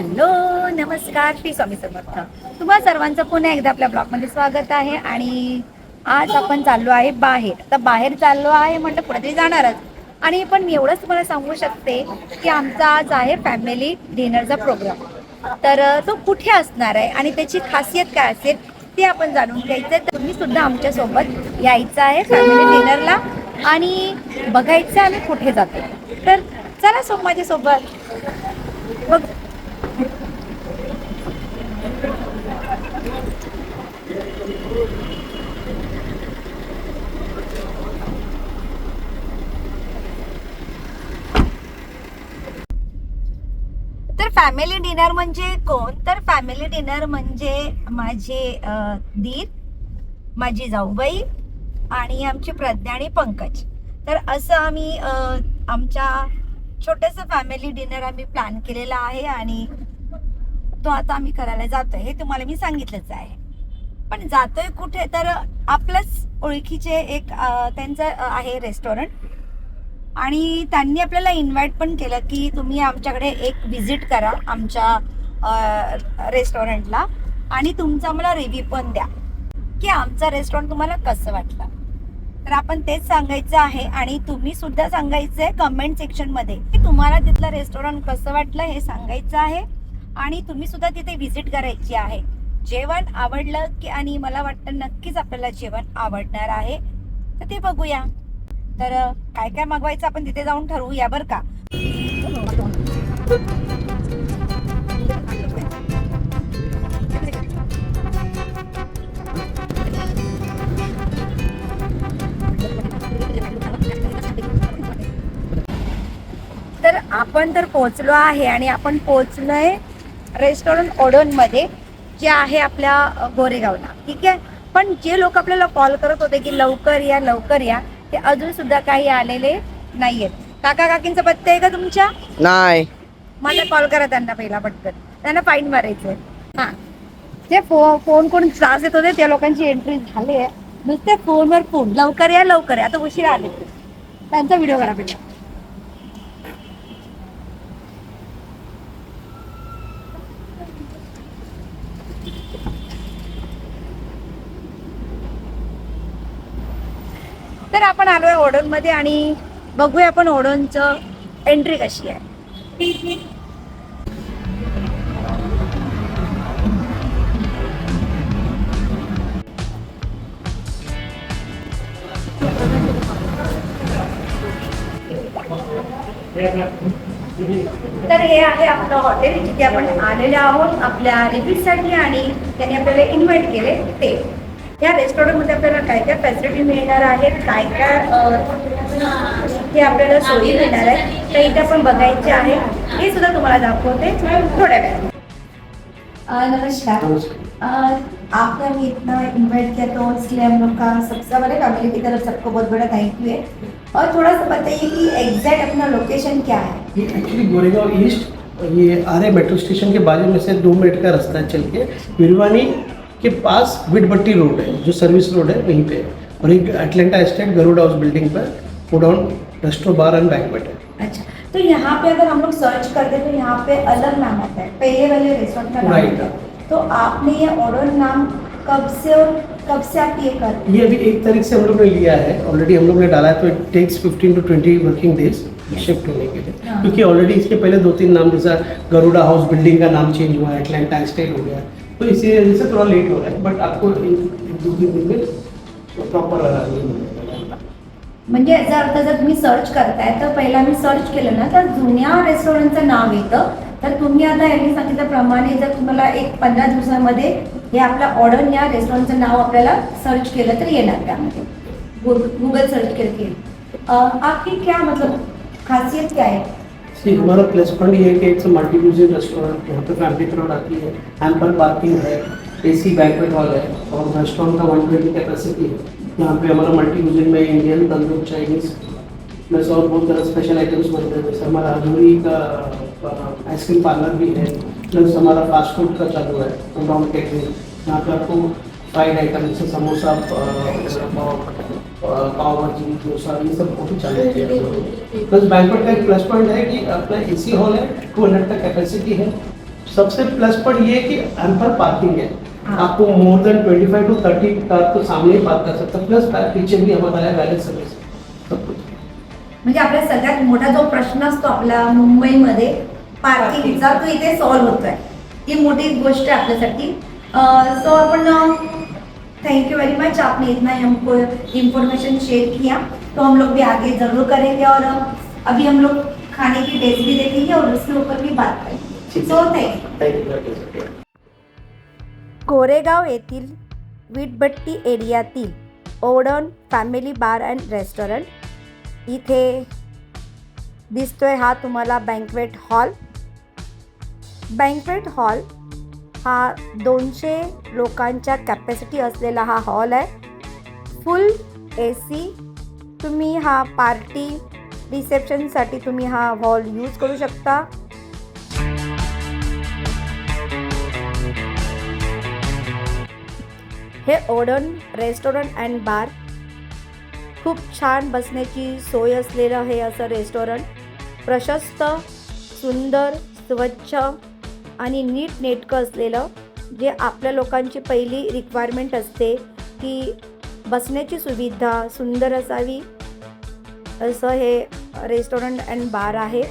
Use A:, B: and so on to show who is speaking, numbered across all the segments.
A: Hello नमस्कार. श्री स्वामी समर्थ. तुम्हा सर्वांचं पुन्हा एकदा आपल्या ब्लॉगमध्ये स्वागत आहे आणि आज आपण चाललो आहे बाहेर. तर बाहेर चाललो आहे म्हटलं कुठेतरी जाणारच. आणि पण मी एवढंच तुम्हाला सांगू शकते की आमचा आज आहे फॅमिली डिनरचा प्रोग्राम तर तो कुठे असणार आहे आणि त्याची खासियत काय असेल ते आपण जाणून घ्यायचं आहे तुम्ही सुद्धा आमच्यासोबत यायचं आहे फॅमिली डिनरला आणि बघायचं आम्ही कुठे जातो तर चला सो माझ्यासोबत. बघ तर फॅमिली डिनर म्हणजे कोण? तर फॅमिली डिनर म्हणजे माझे दीर माझी जाऊबाई आणि आमची प्रज्ञा आणि पंकज. तर असं आम्ही आमच्या छोटंसं फॅमिली डिनर आम्ही प्लॅन केलेला आहे आणि तो आता आम्ही करायला जातोय हे तुम्हाला मी सांगितलंच आहे. पण जातोय कुठे? तर आपलंच ओळखीचे एक त्यांचं आहे रेस्टॉरंट आणि त्यांनी आपल्याला इन्व्हाइट पण केलं की तुम्ही आमच्याकडे एक व्हिजिट करा आमच्या रेस्टॉरंटला आणि तुमचा मला रिव्ह्यू पण द्या. की आमचं रेस्टॉरंट तुम्हाला कसं वाटलं? तर आपण तेच सांगायचं आहे आणि तुम्ही सुद्धा सांगायचं आहे कमेंट सेक्शनमध्ये की तुम्हाला तिथलं रेस्टॉरंट कसं वाटलं हे सांगायचं आहे. आणि तुम्ही सुद्धा तिथे व्हिजिट करायची आहे. जेवण आवडलं की आणि मला वाटतं नक्कीच आपल्याला जेवण आवडणार आहे. तर ते बघूया. तर काय काय मागवायचं आपण तिथे जाऊन ठरवूया बरं का? तर आपण तर पोहोचलो आहे आणि आपण पोहोचलोय रेस्टॉरंट ओडोनमध्ये जे आहे आपल्या गोरेगावला. ठीक आहे? पण जे लोक आपल्याला कॉल करत होते की लवकर या लवकर या ते अजून सुद्धा काही आलेले नाहीयेत. काका काकींचा पत्ता आहे का तुमच्या?
B: नाही.
A: मला कॉल करा त्यांना पहिला पटकन. त्यांना फाईन मारायचंय. हा. ते फो फोन करून त्रास देत होते त्या लोकांची एंट्री झाली आहे. नुसते फोनवर फोन लवकर या लवकर या. आता उशिरा आले. त्यांचा व्हिडिओ करा पहिला. तर आपण आलोय ओडोनमध्ये आणि बघूया आपण ओडोनचं एंट्री कशी आहे. तर हे आहे आपलं हॉटेल जिथे आपण आलेले आहोत आपल्या रिव्ह्यूसाठी आणि त्यांनी आपल्याला इन्व्हाइट केले ते. या रेस्टॉरंटमध्ये आपल्याला काय काय फॅसिलिटी मिळणार आहेत काय काय इथे आपल्याला सोयी मिळणार आहे तर इथे आपण बघायचे आहे हे सुद्धा तुम्हाला दाखवते थोड्या वेळात नमस्कार. आपने हमें इतना इनवाइट किया तो इसलिए हम लोग का सबसे हमारे फैमिली की तरफ़ सबको बहुत बड़ा थैंक यू है और थोड़ा सा बताइए कि एग्जैक्ट अपना लोकेशन क्या है?
C: ये एक्चुअली गोरेगांव ईस्ट ये आर्य मेट्रो स्टेशन के बाजू में से दो मिनट का रास्ता है चल के. बिरवानी के पास विडभट्टी रोड है जो सर्विस रोड है वहीं पे है। और एक Atlanta estate Garud house building per godown resto bar and banquet है।
A: अच्छा तो यहाँ पे अगर हम लोग सर्च करते तो यहाँ पे अलग नाम आता है पहले वाले रेस्टोरेंट का नाम. तो आपने ये ऑर्डर नाम कब से और कब से आप ये कर हैं?
C: ये अभी एक तारीख से हम लोग ने लिया है। ऑलरेडी हम लोग ने डाला है तो it takes fifteen to twenty working days shift होने के लिए।
A: हाँ।
C: क्योंकि ऑलरेडी इसके पहले दो तीन नाम जैसा गरुड़ा हाउस बिल्डिंग का नाम चेंज हुआ है एटलांटा एस्टेट हो गया। तो इसी वजह से थोड़ा लेट हो रहा है बट आपको एक दो तीन दिन में प्रॉपर
A: म्हणजे याचा अर्थ जर तुम्ही सर्च करताय तर पहिला मी सर्च केलं ना तर जुन्या रेस्टॉरंटचं नाव येतं. तर तुम्ही आता यांनी सांगितल्याप्रमाणे जर तुम्हाला एक पंधरा दिवसामध्ये हे आपला ऑर्डर या रेस्टॉरंटचं नाव आपल्याला सर्च केलं तर येणार त्यामध्ये. गूगल सर्च केलं की आपकी क्या मतलब? खासियत क्या है?
C: सी, हमारा प्लस पॉइंट ये है कि इट्स मल्टी म्यूज़िक रेस्टोरेंट यहाँ पर फैमिली क्राउड आती है एम्पल पार्किंग है एसी बैंकवेट हॉल है, और रेस्टोरेंट का वन ट्वेंटी कैपेसिटी है। यहाँ पे हमारा मल्टी म्यूज़िक में इंडियन तंदूर चाइनीज़ प्लस और बहुत तरह स्पेशल आइटम्स बनते हैं। जैसे हमारा हजूरी का आइसक्रीम पार्लर भी है प्लस हमारा फास्ट फ़ूड का चालू है यहाँ पे आपको फ्राइड आइटम जैसे समोसा डोसा ये सब बहुत ही है। प्लस बैंकवेट का एक प्लस पॉइंट है कि अपना एसी हॉल है टू हंड्रेड का कैपेसिटी है सबसे प्लस पॉइंट ये है कि पार्किंग है। आपको मोर देन 25 टू 30 कार तो सामने ही पार्क कर सकते प्लस पीछे भी हमारा है वैलेट सर्विस सब कुछ.
A: म्हणजे आपला सगळ्यात मोठा जो प्रश्न असतो आपला मुंबईमध्ये पार्किंगचा तो इथे सॉल्व्ह होतोय. ही मोठी गोष्ट आहे आपल्यासाठी. सो आपण थैंक यू वेरी मच आपने इतना हमको इंफॉर्मेशन शेयर किया. तो हम लोग भी आगे जरूर करेंगे और अभी हम लोग खाने की टेस्ट भी देखेंगे और उसके ऊपर भी बात करेंगे. सो
C: है
A: thank you
C: thank you
A: Koregaon येथील वीटभट्टी एरियातील Odan family bar and restaurant इथे दिसतोय हा तुम्हाला बँकवेट हॉल बँकवेट हॉल हा दोनशे लोकांच्या कॅपॅसिटी असलेला हा हॉल आहे. फुल ए सी तुम्ही हा पार्टी रिसेप्शनसाठी तुम्ही हा हॉल यूज करू शकता. हे ओडन रेस्टॉरंट अँड बार खूप छान बसण्याची सोय असलेलं हे असं रेस्टॉरंट प्रशस्त सुंदर स्वच्छ आणि नीट नेटकं असलेलं जे आपल्या लोकांची पहिली रिक्वायरमेंट असते की बसण्याची सुविधा सुंदर असावी. असं हे रेस्टॉरंट अँड बार आहे.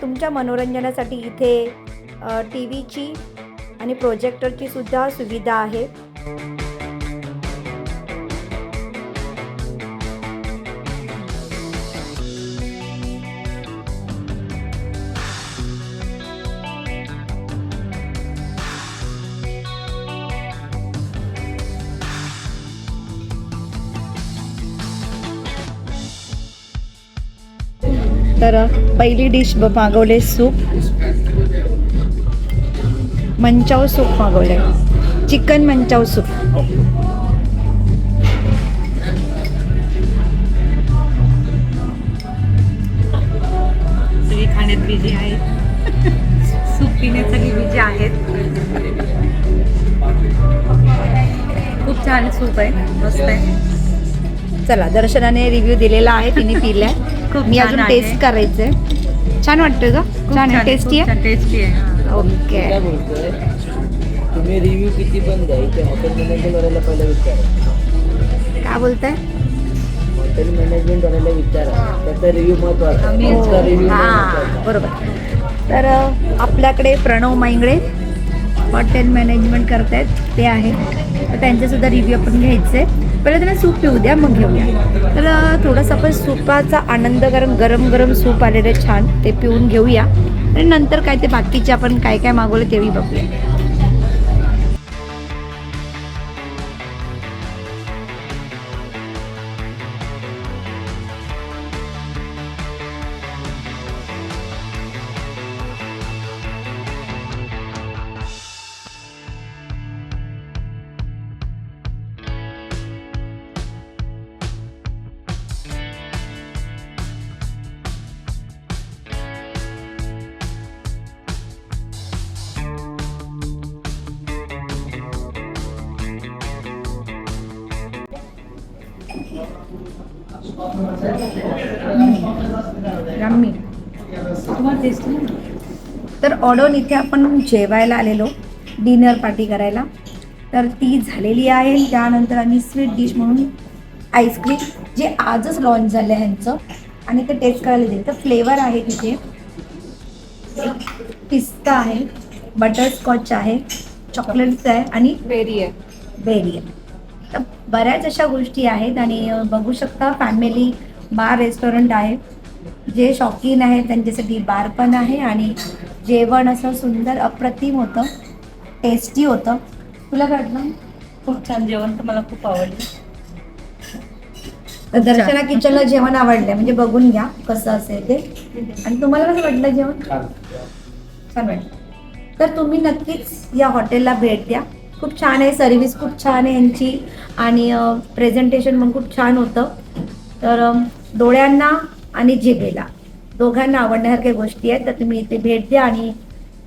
A: तुमच्या मनोरंजनासाठी इथे टी व्हीची आणि प्रोजेक्टरची सुद्धा सुविधा आहे. तर पहिली डिश मागवले सूप. मंचाव सूप मागवले चिकन मंचाव सूप.
B: सगळी खाण्यात बिझी आहेत. सूप पिण्यात सगळी बिझी आहेत. खूप छान सूप आहे. मस्त आहे.
A: चला दर्शनाने रिव्ह्यू दिलेला आहे तिने पिलाय
B: खूप
A: मी अजून. टेस्ट करायचंय. छान वाटतं का छान आहे टेस्टी आहे?
B: टेस्टी आहे
A: ओके
D: काय बोलतोय तुम्ही रिव्ह्यू किती पण द्या इथे हॉटेल मॅनेजमेंट वाल्याला पहिला विचारा.
A: काय बोलताय?
D: हॉटेल मॅनेजमेंट वाल्याला विचारा त्याचा रिव्ह्यू महत्त्वाचा आहे.
B: आम्ही-
D: त्यांचा रिव्ह्यू
A: हा
D: महत्त्वाचा
A: बरोबर. तर आपल्याकडे प्रणव मांगडे हॉटेल मॅनेजमेंट करतायत ते आहे. तर त्यांचे सुद्धा रिव्ह्यू आपण घ्यायचे. पहिले त्यांना सूप पिऊ द्या मग घेऊया तर थोडंसं आपण सूपाचा आनंद कारण गरम गरम सूप आलेलं छान ते पिऊन घेऊया. आणि नंतर काय ते बाकीचे आपण काय काय मागवलं तेही बघूया. तर ऑडोन इथे आपण जेवायला आलेलो. डिनर पार्टी करायला. तर ती झालेली आहे. त्यानंतर आम्ही स्वीट डिश म्हणून आईस्क्रीम जे आजच लॉन्च झालं आहे ह्यांचं. आणि ते टेस्ट करायला दिले. तर फ्लेवर आहे तिथे. पिस्ता आहे बटरस्कॉच आहे चॉकलेटचं आहे आणि
B: व्हेरी आहे.
A: बेरी आहे. तर बऱ्याच अशा गोष्टी आहेत आणि बघू शकता फॅमिली बार रेस्टॉरंट आहे. जे शौकीन आहे त्यांच्यासाठी बार पण आहे आणि जेवण असं सुंदर अप्रतिम होतं. टेस्टी होतं. तुला काय वाटलं?
B: खूप छान जेवण तर मला खूप आवडलं.
A: तर दर्शना किचनला जेवण आवडलं म्हणजे बघून घ्या कसं असेल ते. आणि तुम्हाला कसं वाटलं जेवण?
C: छान.
A: छान वाटलं. तर तुम्ही नक्कीच या हॉटेलला भेट द्या. खूप छान आहे सर्व्हिस खूप छान आहे यांची. आणि प्रेझेंटेशन पण खूप छान होतं. तर डोळ्यांना आणि जिभेला. दोघांना आवडण्यासारख्या गोष्टी आहेत तर तुम्ही इथे भेट द्या आणि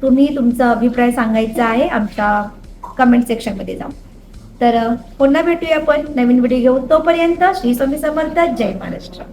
A: तुम्ही तुमचा अभिप्राय सांगायचा आहे आमच्या कमेंट सेक्शनमध्ये जाऊन. तर पुन्हा भेटूया आपण. नवीन व्हिडिओ घेऊन तोपर्यंत श्री स्वामी समर्थ जय महाराष्ट्र.